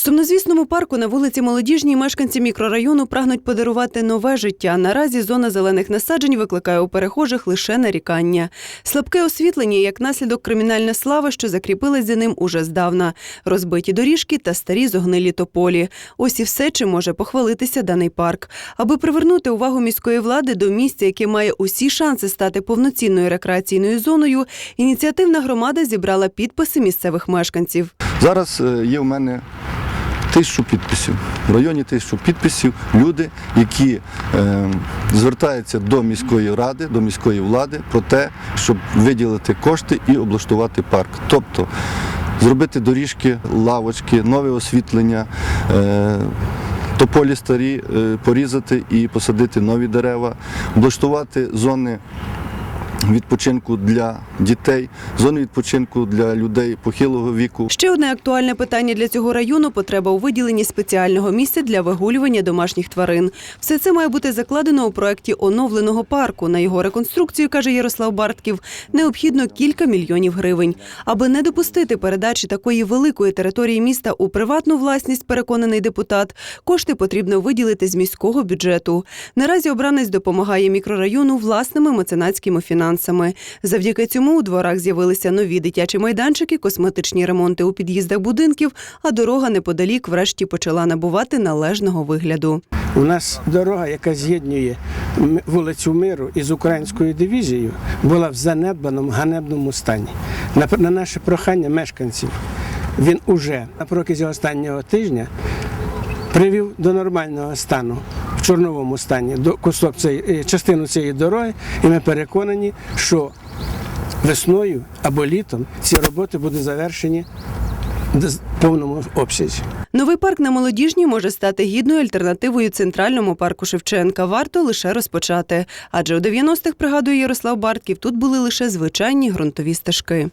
Сумнозвісному парку на вулиці Молодіжній мешканці мікрорайону прагнуть подарувати нове життя. Наразі зона зелених насаджень викликає у перехожих лише нарікання. Слабке освітлення як наслідок кримінальна слава, що закріпилась за ним уже здавна. Розбиті доріжки та старі зогнилі тополі. Ось і все, чим може похвалитися даний парк. Аби привернути увагу міської влади до місця, яке має усі шанси стати повноцінною рекреаційною зоною, ініціативна громада зібрала підписи місцевих мешканців. Зараз е, є в мене тисячу підписів. В районі тисячу підписів люди, які е, звертаються до міської ради, до міської влади про те, щоб виділити кошти і облаштувати парк. Тобто зробити доріжки, лавочки, нове освітлення. Е, Тополі старі е, порізати і посадити нові дерева, облаштувати зони відпочинку для дітей, зони відпочинку для людей похилого віку. Ще одне актуальне питання для цього району потреба у виділенні спеціального місця для вигулювання домашніх тварин. Все це має бути закладено у проєкті оновленого парку. На його реконструкцію, каже Ярослав Бартків, необхідно кілька мільйонів гривень. Аби не допустити передачі такої великої території міста у приватну власність, переконаний депутат, кошти потрібно виділити з міського бюджету. Наразі обранець допомагає мікрорайону власними меценатськими фінансами. Завдяки цьому у дворах з'явилися нові дитячі майданчики, косметичні ремонти у під'їздах будинків, а дорога неподалік врешті почала набувати належного вигляду. У нас дорога, яка з'єднує вулицю Миру із українською дивізією, була в занедбаному ганебному стані. На наше прохання мешканців він уже на протязі останнього тижня привів до нормального стану в чорновому стані кусок цієї частину цієї дороги, і ми переконані, що весною або літом ці роботи будуть завершені в повному обсязі. Новий парк на молодіжній може стати гідною альтернативою центральному парку Шевченка. Варто лише розпочати. Адже у 90-х, пригадує Ярослав Бартків, тут були лише звичайні ґрунтові стежки.